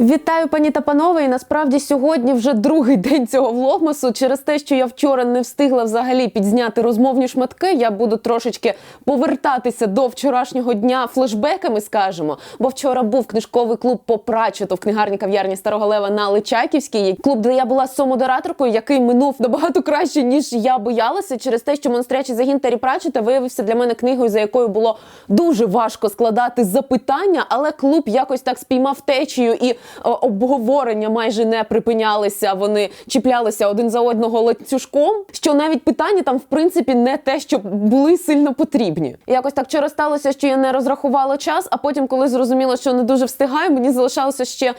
Вітаю, пані та панове. І насправді сьогодні вже другий день цього влогмасу. Через те, що я вчора не встигла взагалі підзняти розмовні шматки, я буду трошечки повертатися до вчорашнього дня флешбеками, скажемо. Бо вчора був книжковий клуб по прачету в книгарні кав'ярні Старого Лева на Личаківській. Клуб, де я була сомодераторкою, який минув набагато краще ніж я боялася, через те, що монстрячий загін Террі Пратчета виявився для мене книгою, за якою було дуже важко складати запитання, але клуб якось так спіймав течію і обговорення майже не припинялися. Вони чіплялися один за одного ланцюжком. Що навіть питання там в принципі не те, що були сильно потрібні. Якось так вчора сталося, що я не розрахувала час. А потім, коли зрозуміла, що не дуже встигаю, мені залишалося ще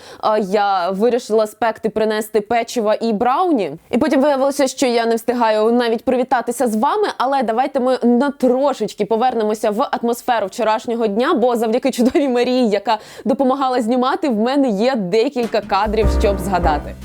я вирішила спекти принести печива і брауні. І потім виявилося, що я не встигаю навіть привітатися з вами. Але давайте ми на трошечки повернемося в атмосферу вчорашнього дня, бо завдяки чудовій Марії, яка допомагала знімати, в мене є декілька кадрів, щоб згадати.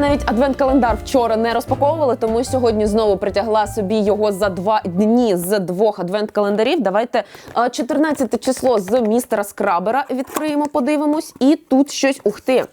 Навіть адвент-календар вчора не розпаковувала, тому сьогодні знову притягла собі його за два дні з двох адвент-календарів. Давайте е, 14 число з містера Скрабера відкриємо, подивимось. І тут щось ух ти.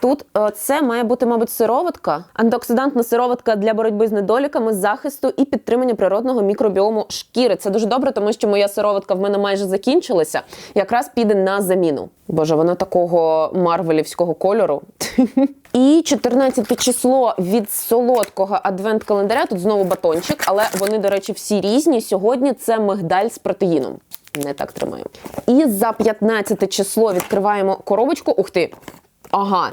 Тут е, це має бути, мабуть, сироватка, антиоксидантна сироватка для боротьби з недоліками, захисту і підтримання природного мікробіому шкіри. Це дуже добре, тому що моя сироватка в мене майже закінчилася. Якраз піде на заміну. Боже, вона такого марвелівського кольору. І 14 число від солодкого адвент-календаря. Тут знову батончик, але вони, до речі, всі різні. Сьогодні це мигдаль з протеїном. Не так тримаю. І за 15 число відкриваємо коробочку. Ух ти! Ага.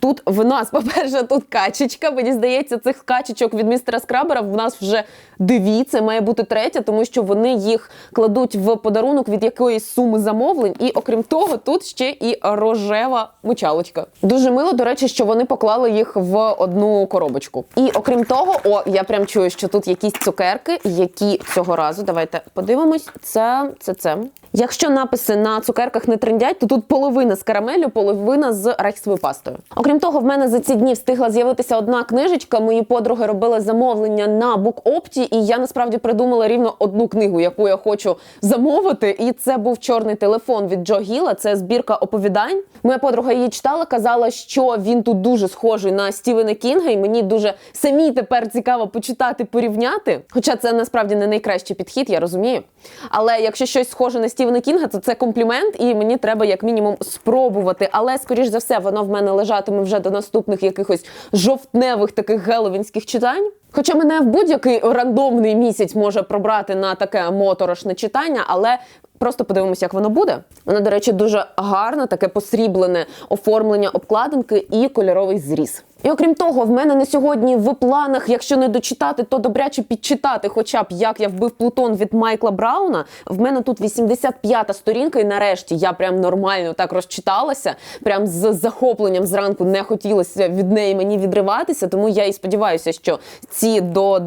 Тут в нас, по-перше, тут качечка. Мені здається, цих качечок від містера Скрабера в нас вже дві. Це має бути третя, тому що вони їх кладуть в подарунок від якоїсь суми замовлень. І окрім того, тут ще і рожева мочалочка. Дуже мило, до речі, що вони поклали їх в одну коробочку. І окрім того, о, я прям чую, що тут якісь цукерки, які цього разу. Давайте подивимось. Це це це. Якщо написи на цукерках не трендять, то тут половина з карамелю, половина з арахісовою пастою. Окрім того, в мене за ці дні встигла з'явитися одна книжечка. Мої подруги робили замовлення на букопті, і я насправді придумала рівно одну книгу, яку я хочу замовити. І це був чорний телефон від Джо Гіла. Це збірка оповідань. Моя подруга її читала, казала, що він тут дуже схожий на Стівена Кінга, і мені дуже самі тепер цікаво почитати, порівняти. Хоча це насправді не найкращий підхід, я розумію. Але якщо щось схоже на Стівена Кінга, то це комплімент, і мені треба як мінімум спробувати. Але скоріш за все, воно в мене лежатиме вже до наступних якихось жовтневих таких геловінських читань. Хоча мене в будь-який рандомний місяць може пробрати на таке моторошне читання, але просто подивимося, як воно буде. Воно, до речі, дуже гарне, таке посріблене оформлення обкладинки і кольоровий зріз. І окрім того, в мене на сьогодні в планах, якщо не дочитати, то добряче підчитати, хоча б як я вбив Плутон від Майкла Брауна. В мене тут 85-та сторінка, і нарешті я прям нормально так розчиталася. Прям з захопленням зранку не хотілося від неї мені відриватися. Тому я і сподіваюся, що ці до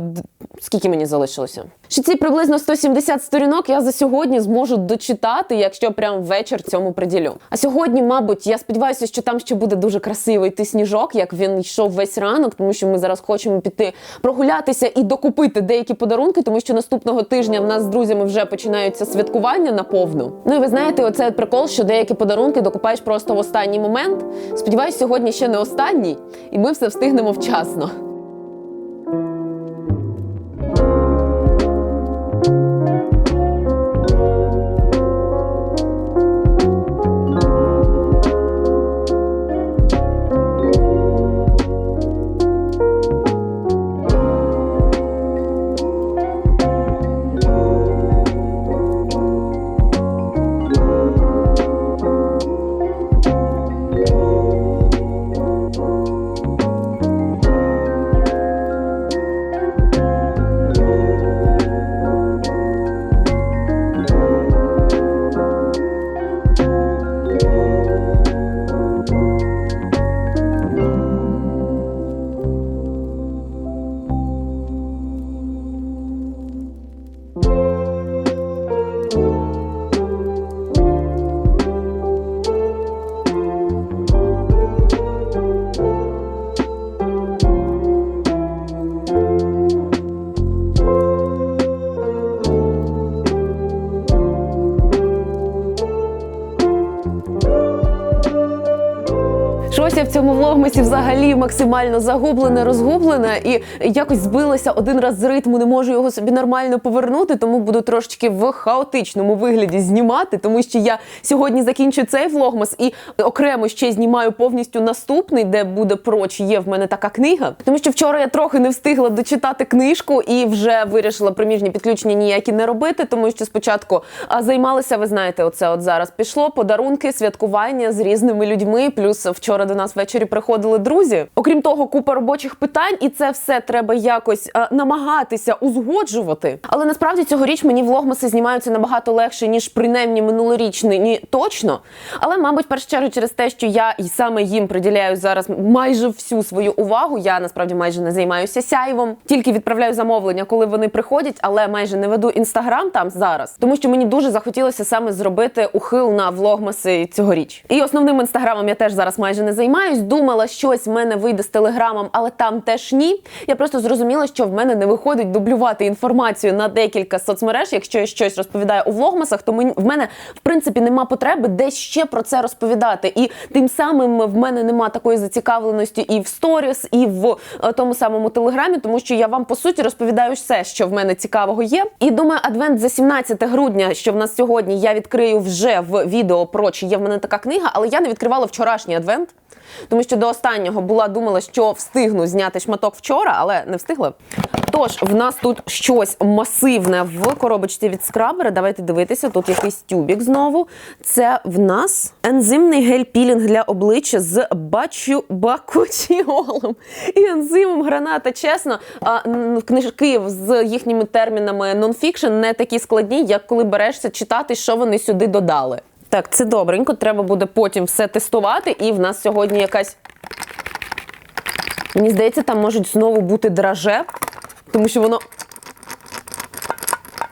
скільки мені залишилося? Що ці приблизно 170 сторінок я за сьогодні зможу дочитати, якщо прям вечір цьому приділю. А сьогодні, мабуть, я сподіваюся, що там ще буде дуже красивий ти сніжок, як він йшов весь ранок, тому що ми зараз хочемо піти прогулятися і докупити деякі подарунки, тому що наступного тижня в нас з друзями вже починаються святкування наповну. Ну і ви знаєте, оце прикол, що деякі подарунки докупаєш просто в останній момент. Сподіваюсь, сьогодні ще не останній, і ми все встигнемо вчасно. Thank you. В цьому влогмасі взагалі максимально загублена, розгублена і якось збилася один раз з ритму. Не можу його собі нормально повернути, тому буду трошечки в хаотичному вигляді знімати, тому що я сьогодні закінчу цей влогмас і окремо ще знімаю повністю наступний, де буде про чи є в мене така книга. Тому що вчора я трохи не встигла дочитати книжку і вже вирішила приміжні підключення ніякі не робити, тому що спочатку а, займалися, ви знаєте, оце от зараз пішло подарунки, святкування з різними людьми. Плюс вчора до нас ввечері приходили друзі. Окрім того, купа робочих питань, і це все треба якось а, намагатися узгоджувати. Але насправді цьогоріч мені влогмаси знімаються набагато легше ніж принаймні минулорічний, ні точно. Але, мабуть, в першу чергу через те, що я і саме їм приділяю зараз майже всю свою увагу. Я насправді майже не займаюся сяйвом, тільки відправляю замовлення, коли вони приходять, але майже не веду інстаграм там зараз, тому що мені дуже захотілося саме зробити ухил на влогмаси цьогоріч. І основним інстаграмом я теж зараз майже не займаюсь. Думала, щось в мене вийде з телеграмом, але там теж ні. Я просто зрозуміла, що в мене не виходить дублювати інформацію на декілька соцмереж. Якщо я щось розповідаю у влогмасах, то в мене в принципі нема потреби десь ще про це розповідати. І тим самим в мене нема такої зацікавленості і в сторіс, і в е, тому самому телеграмі, тому що я вам по суті розповідаю все, що в мене цікавого є. І думаю, адвент за 17 грудня, що в нас сьогодні, я відкрию вже в відео про чи є в мене така книга, але я не відкривала вчорашній адвент. Тому що до останнього була думала, що встигну зняти шматок вчора, але не встигла. Тож, в нас тут щось масивне в коробочці від скрабера. Давайте дивитися. Тут якийсь тюбік знову. Це в нас ензимний гель-пілінг для обличчя з бачу бакучіолом і ензимом граната. Чесно, книжки з їхніми термінами нонфікшн не такі складні, як коли берешся читати, що вони сюди додали. Так, це добренько. Треба буде потім все тестувати. І в нас сьогодні якась. Мені здається, там можуть знову бути драже, тому що воно.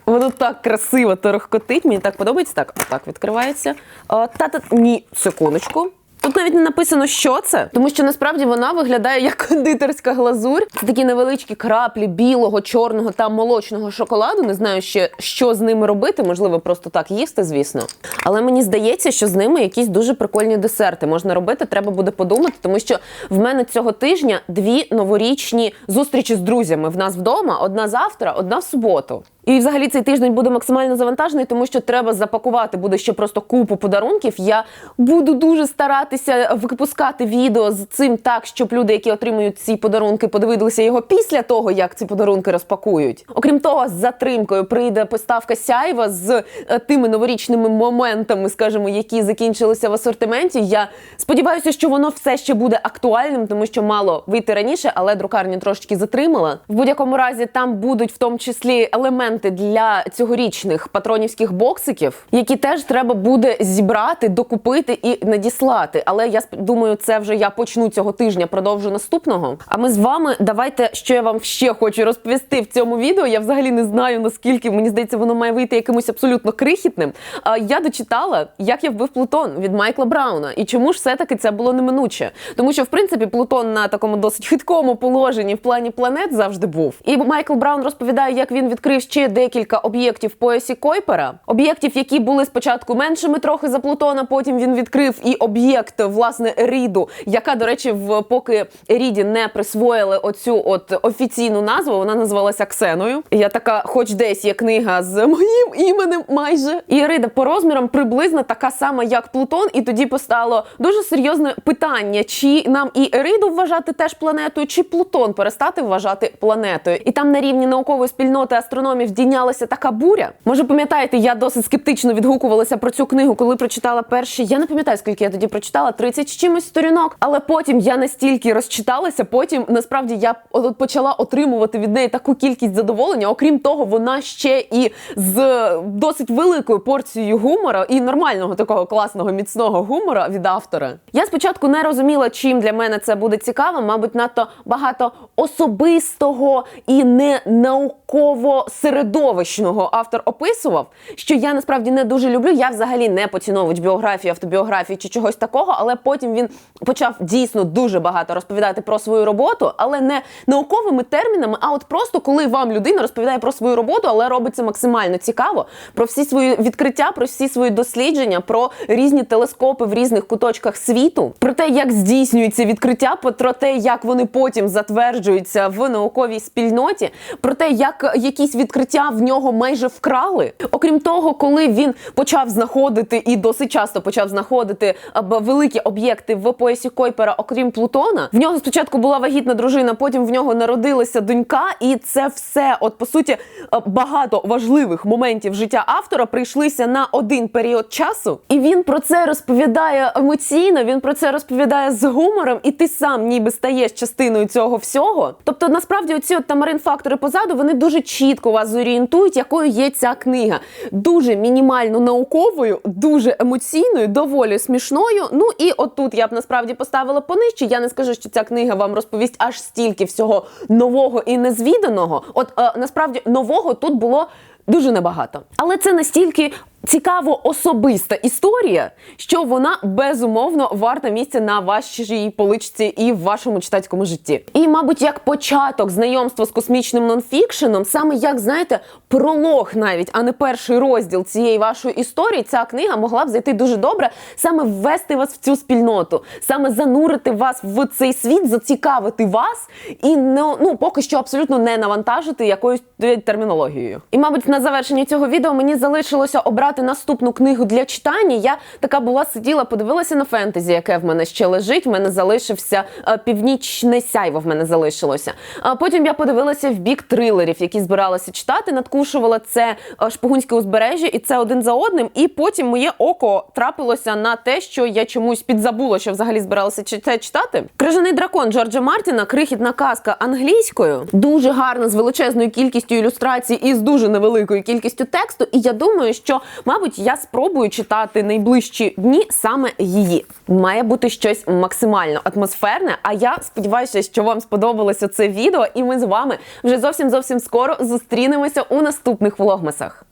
Воно так красиво торохкотить. Мені так подобається. Так, так відкривається. Та-та, ні, секундочку. Тут навіть не написано, що це, тому що насправді вона виглядає як кондитерська глазурь. Це такі невеличкі краплі білого, чорного та молочного шоколаду. Не знаю ще, що з ними робити. Можливо, просто так їсти, звісно. Але мені здається, що з ними якісь дуже прикольні десерти можна робити. Треба буде подумати, тому що в мене цього тижня дві новорічні зустрічі з друзями. В нас вдома одна завтра, одна в суботу. І взагалі цей тиждень буде максимально завантажений, тому що треба запакувати буде ще просто купу подарунків. Я буду дуже старатися випускати відео з цим так, щоб люди, які отримують ці подарунки, подивилися його після того, як ці подарунки розпакують. Окрім того, з затримкою прийде поставка сяйва з е, тими новорічними моментами, скажімо, які закінчилися в асортименті. Я сподіваюся, що воно все ще буде актуальним, тому що мало вийти раніше, але друкарня трошечки затримала. В будь-якому разі там будуть в тому числі елементи для цьогорічних патронівських боксиків, які теж треба буде зібрати, докупити і надіслати. Але я думаю, це вже я почну цього тижня, продовжу наступного. А ми з вами давайте, що я вам ще хочу розповісти в цьому відео. Я взагалі не знаю наскільки мені здається, воно має вийти якимось абсолютно крихітним. А я дочитала, як я вбив Плутон від Майкла Брауна. І чому ж все-таки це було неминуче? Тому що в принципі Плутон на такому досить хиткому положенні в плані планет завжди був. І Майкл Браун розповідає, як він відкрив ще декілька об'єктів в поясі Койпера, об'єктів, які були спочатку меншими трохи за Плутона. Потім він відкрив і об'єкт власне Ріду, яка, до речі, в поки Ріді не присвоїли оцю от офіційну назву, вона називалася Ксеною. Я така, хоч десь є книга з моїм іменем, майже і Рида по розмірам приблизно така сама, як Плутон. І тоді постало дуже серйозне питання: чи нам і Ериду вважати теж планетою, чи Плутон перестати вважати планетою? І там на рівні наукової спільноти астрономів дійнялася така буря. Може, пам'ятаєте, я досить скептично відгукувалася про цю книгу, коли прочитала перші. Я не пам'ятаю, скільки я тоді прочитала 30 з чимось сторінок. Але потім я настільки розчиталася. Потім насправді я почала отримувати від неї таку кількість задоволення. Окрім того, вона ще і з досить великою порцією гумора і нормального такого класного міцного гумора від автора. Я спочатку не розуміла, чим для мене це буде цікаво. Мабуть, надто багато особистого і не науково середовищного автор описував, що я насправді не дуже люблю. Я взагалі не поціновувач біографії, автобіографії чи чогось такого, але потім він почав дійсно дуже багато розповідати про свою роботу, але не науковими термінами, а от просто коли вам людина розповідає про свою роботу, але робить це максимально цікаво, про всі свої відкриття, про всі свої дослідження, про різні телескопи в різних куточках світу, про те, як здійснюються відкриття, про те, як вони потім затверджуються в науковій спільноті, про те, як якісь відкриття в нього майже вкрали. Окрім того, коли він почав знаходити і досить часто почав знаходити або великі об'єкти в поясі Койпера, окрім Плутона, в нього спочатку була вагітна дружина, потім в нього народилася донька, і це все, от по суті, е, багато важливих моментів життя автора прийшлися на один період часу, і він про це розповідає емоційно. Він про це розповідає з гумором, і ти сам ніби стаєш частиною цього всього. Тобто, насправді, оці от тамарин фактори позаду вони дуже чітко вас зорієнтують, якою є ця книга. Дуже мінімально науковою, дуже емоційною, доволі смішною. Ну і отут я б насправді поставила понижче. Я не скажу, що ця книга вам розповість аж стільки всього нового і незвіданого. От е, насправді нового тут було дуже небагато, але це настільки. Цікаво особиста історія, що вона безумовно варта місця на вашій поличці і в вашому читацькому житті. І, мабуть, як початок знайомства з космічним нонфікшеном, саме як знаєте, пролог навіть, а не перший розділ цієї вашої історії, ця книга могла б зайти дуже добре, саме ввести вас в цю спільноту, саме занурити вас в цей світ, зацікавити вас і не ну поки що абсолютно не навантажити якоюсь термінологією. І, мабуть, на завершення цього відео мені залишилося обрати наступну книгу для читання. Я така була сиділа, подивилася на фентезі, яке в мене ще лежить. В мене залишився е, північне сяйво. В мене залишилося. А потім я подивилася в бік трилерів, які збиралася читати. Надкушувала це е, шпигунське узбережжя, і це один за одним. І потім моє око трапилося на те, що я чомусь підзабула, що взагалі збиралася це читати. Крижаний дракон Джорджа Мартіна, крихітна казка англійською, дуже гарна з величезною кількістю ілюстрацій і з дуже невеликою кількістю тексту. І я думаю, що мабуть я спробую читати найближчі дні саме її. Має бути щось максимально атмосферне. А я сподіваюся, що вам сподобалося це відео, і ми з вами вже зовсім зовсім скоро зустрінемося у наступних влогмасах.